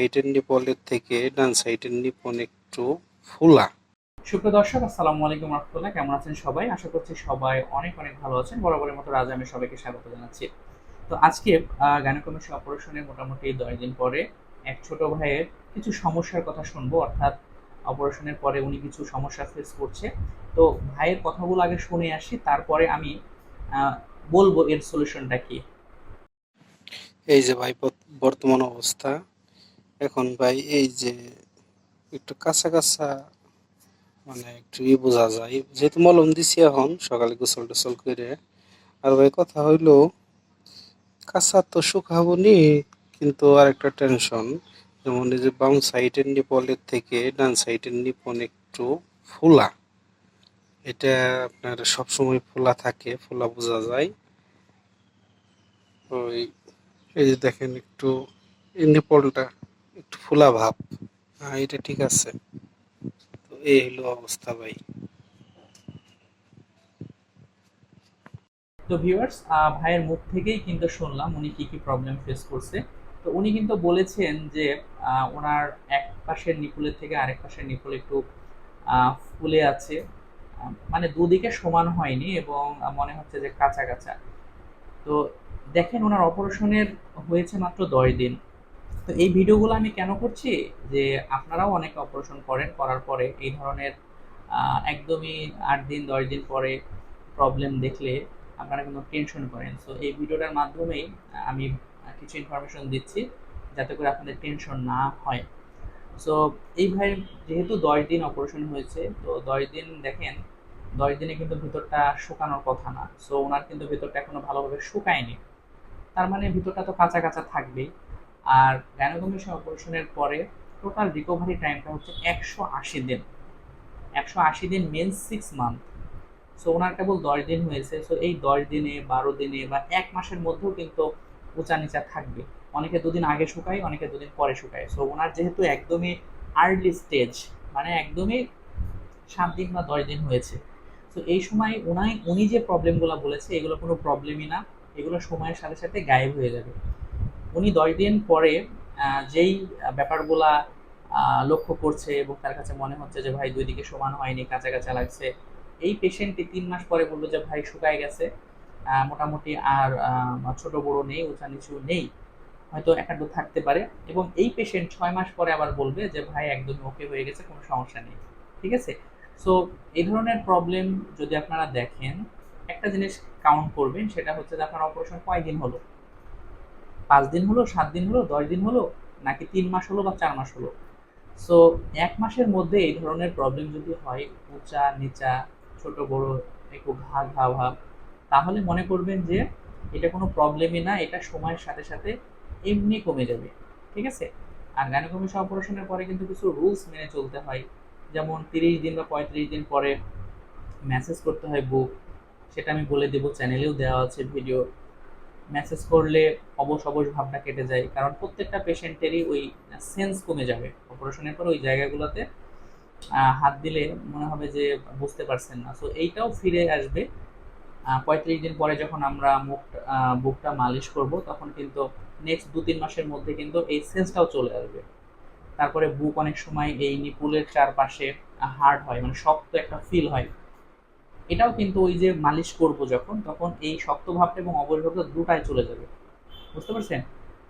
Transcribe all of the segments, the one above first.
সাইডের নিপলের থেকে ডান সাইডের নিপন একটু ফোলা। সুপ্রিয় দর্শক আসসালামু আলাইকুম রহমতুল্লাহ। কেমন আছেন সবাই? আশা করছি সবাই অনেক অনেক ভালো আছেন। বরাবরের মতো রাজা আমি সবাইকে স্বাগত জানাচ্ছি। তো আজকে গাইনোকমিশন অপারেশনের মোটামুটি দশ দিন পরে এক ছোট ভাইয়ের কিছু সমস্যার কথা শুনব। অর্থাৎ অপারেশনের পরে উনি কিছু সমস্যা ফেস করছে। তো ভাইয়ের কথাগুলো আগে শুনে আসি তারপরে আমি বলব এর সলিউশনটা কি। এই যে ভাই বর্তমান অবস্থা। এখন ভাই এই যে একটু কাঁচা কাঁচা মানে একটু ই বোঝা যায়। যেহেতু মলম দিছি এখন, সকালে গোসল টোসল করে। আর ভাই কথা হইল, কাঁচা তো শুকাবো নি কিন্তু আর একটা টেনশন যেমন এই যে বাম সাইডের নিপলের থেকে ডান সাইডের নিপন একটু ফোলা। এটা আপনার সবসময় ফোলা থাকে, ফোলা বোঝা যায়। ওই, এই যে দেখেন একটু এই নিপলটা একটু ফোলা ভাব। হ্যাঁ এটা ঠিক আছে। তো এই হলো অবস্থা ভাই। তো ভিউয়ার্স ভাইয়ের মুখ থেকেই কিন্তু শুনলাম উনি কি কি প্রবলেম ফেস করছে। তো উনি কিন্তু বলেছেন যে ওনার এক পাশের নিপুলের থেকে আরেক পাশের নিপুল একটু ফুলে আছে। মানে দুদিকে সমান হয়নি এবং মনে হচ্ছে যে কাঁচা কাঁচা। তো দেখেন, ওনার অপারেশনের হয়েছে মাত্র দশ দিন। তো এই ভিডিওগুলো আমি কেন করছি? যে আপনারাও অনেকে অপারেশন করেন, করার পরে এই ধরনের একদমই আট দিন, দশ দিন পরে প্রবলেম দেখলে আপনারা কিন্তু টেনশন করেন। সো এই ভিডিওটার মাধ্যমেই আমি কিছু ইনফরমেশন দিচ্ছি যাতে করে আপনাদের টেনশন না হয়। সো এই ভাই যেহেতু দশ দিন অপারেশন হয়েছে, তো দশ দিন দেখেন, দশ দিনে কিন্তু ভিতরটা শুকানোর কথা না। সো ওনার কিন্তু ভিতরটা এখনও ভালোভাবে শুকায়নি। তার মানে ভিতরটা তো কাঁচা কাঁচা থাকবেই। আর গ্যানোকমিশন অপারেশনের পরে টোটাল রিকভারি টাইমটা হচ্ছে একশো আশি দিন। একশো আশি দিন মেন সিক্স মান্থ সো ওনার কেবল দশ দিন হয়েছে। সো এই দশ দিনে, বারো দিনে বা এক মাসের মধ্যেও কিন্তু উঁচা নিচা থাকবে। অনেকে দুদিন আগে শুকায়, অনেকে দুদিন পরে শুকায়। সো ওনার যেহেতু একদমই আর্লি স্টেজ মানে একদমই সাত দিন বা দশ দিন হয়েছে। তো এই সময় ওনাই উনি যে প্রবলেমগুলো বলেছে, এগুলো কোনো প্রবলেমই না। এগুলো সময়ের সাথে সাথে গায়েব হয়ে যাবে। উনি দশ দিন পরে যেই ব্যাপারগুলা লক্ষ্য করছে এবং তার কাছে মনে হচ্ছে যে, ভাই, দুই দিকে সমান হয়নি কাঁচা কাঁচা লাগছে। এই পেশেন্টটি তিন মাস পরে বলল যে, ভাই, শুকায় গেছে। মোটামুটি আর ছোট বড় নেই, উঁচা নিচু নেই। হয়তো একান্ত থাকতে পারে। এবং এই পেশেন্ট ছয় মাস পরে আবার বলবে যে, ভাই, একদমই ওকে হয়ে গেছে, কোনো সমস্যা নেই। ঠিক আছে? সো এই ধরনের প্রবলেম যদি আপনারা দেখেন, একটা জিনিস কাউন্ট করবেন, সেটা হচ্ছে যে, আপনার অপারেশন কয়দিন হলো? পাঁচ দিন হলো, সাত দিন হলো, দশ দিন হলো, নাকি তিন মাস হলো বা চার মাস হলো? সো এক মাসের মধ্যে এই ধরনের প্রবলেম যদি হয়, উঁচা, নিচা, ছোট, বড়, একটু ঘা ঘা ভাব তাহলে মনে করবেন যে এটা কোনো প্রবলেমই না, এটা সময়ের সাথে সাথে এমনি কমে যাবে, ঠিক আছে? আর গাইনোকমিশন অপারেশনের পরে কিন্তু কিছু রুলস মেনে চলতে হয়, যেমন তিরিশ দিন বা পঁয়ত্রিশ দিন পরে মেসেজ করতে হয় বুক সেটা আমি বলে দেবো চ্যানেলেও দেওয়া আছে ভিডিও মেসেজ করলে অবশ অবশ ভাবটা কেটে যায়। কারণ প্রত্যেকটা পেশেন্টেরই ওই সেন্স কমে যাবে। অপারেশনের পর ওই জায়গাগুলোতে হাত দিলে মনে হবে যে বুঝতে পারছেন না। সো এইটাও ফিরে আসবে। পঁয়ত্রিশ দিন পরে যখন আমরা মুখ বুকটা মালিশ করব, তখন কিন্তু নেক্সট দু তিন মাসের মধ্যে কিন্তু এই সেন্সটাও চলে আসবে। তারপরে বুক অনেক সময় এই নিপুলের চারপাশে হার্ড হয় মানে শক্ত একটা ফিল হয়। এটাও কিন্তু ওই যে মালিশ করব যখন, তখন এই শক্ত ভাবটা এবং অবশভাবটা দুটাই চলে যাবে। বুঝতে পারছেন?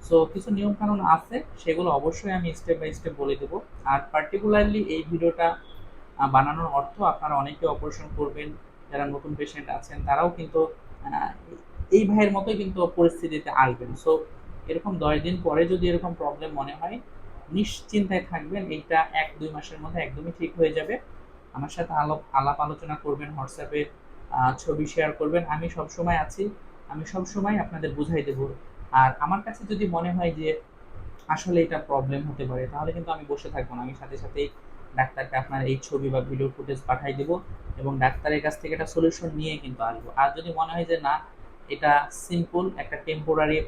সো কিছু নিয়ম কানুন আছে, সেগুলো অবশ্যই আমি স্টেপ বাই স্টেপ বলে দেবো। আর পার্টিকুলারলি এই ভিডিওটা বানানোর অর্থ আপনারা অনেকে অপারেশন করবেন, যারা নতুন পেশেন্ট আছেন, তারাও কিন্তু এই ভাইয়ের মতোই কিন্তু পরিস্থিতিতে আসবেন। সো এরকম দশ দিন পরে যদি এরকম প্রবলেম মনে হয়, নিশ্চিন্তায় থাকবেন, এইটা এক দুই মাসের মধ্যে একদমই ঠিক হয়ে যাবে। আমার সাথে আলাপ আলাপ আলোচনা করবেন, হোয়াটসঅ্যাপে ছবি শেয়ার করবেন। আমি সব সময় আছি। আমি সব সময় আপনাদের বুঝাই দেব। আর আমার কাছে যদি মনে হয় যে আসলে এটা প্রবলেম হতে পারে, তাহলে কিন্তু আমি বসে থাকব না। আমি সাথে সাথেই ডাক্তারকে আপনার এই ছবি বা ভিডিও ফুটেজ পাঠাই দেবো এবং ডাক্তারের কাছ থেকে একটা সলিউশন নিয়ে কিন্তু আসব। আর যদি মনে হয় যে না, এটা সিম্পল একটা টেম্পোরারি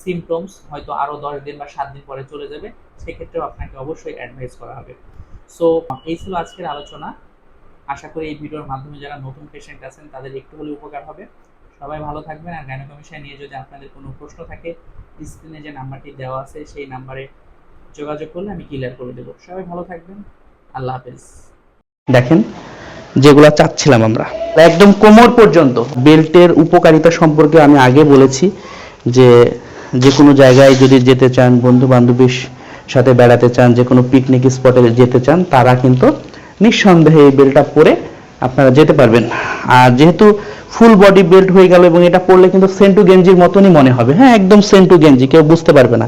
সিমটমস হয়তো আরও দশ দিন বা সাত দিন পরে চলে যাবে, সেক্ষেত্রেও আপনাকে অবশ্যই অ্যাডভাইস করা হবে। সো এই ছিল আজকের আলোচনা। আশা করি এই ভিডিওর মাধ্যমে যারা নতুন পেশেন্ট আছেন, তাদের একটু হলেও উপকার হবে। সবাই ভালো থাকবেন আর গাইনোকমিশন নিয়ে যদি আপনাদের কোনো প্রশ্ন থাকে স্ক্রিনে যে নাম্বারটি দেওয়া আছে, সেই নাম্বারে যোগাযোগ করলে আমি ক্লিয়ার করে দেবো। সবাই ভালো থাকবেন। আল্লাহ হাফেজ। দেখেন, যেগুলো চাচ্ছিলাম আমরা। একদম কোমর পর্যন্ত। বেল্টের উপকারিতা সম্পর্কে আমি আগে বলেছি যে যে কোনো জায়গায় যদি যেতে চান বন্ধু বান্ধবীর সাথে বেড়াতে চান যে কোনো পিকনিক স্পটে যেতে চান, তারা কিন্তু নিঃসন্দেহে এই বেল্টটা পরে আপনারা যেতে পারবেন। আর যেহেতু ফুল বডি বেল্ট হয়ে গেল এবং এটা পরলে কিন্তু সেন্টু গেঞ্জির মতনই মনে হবে। হ্যাঁ একদম সেন্টু গেঞ্জি কেউ বুঝতে পারবে না।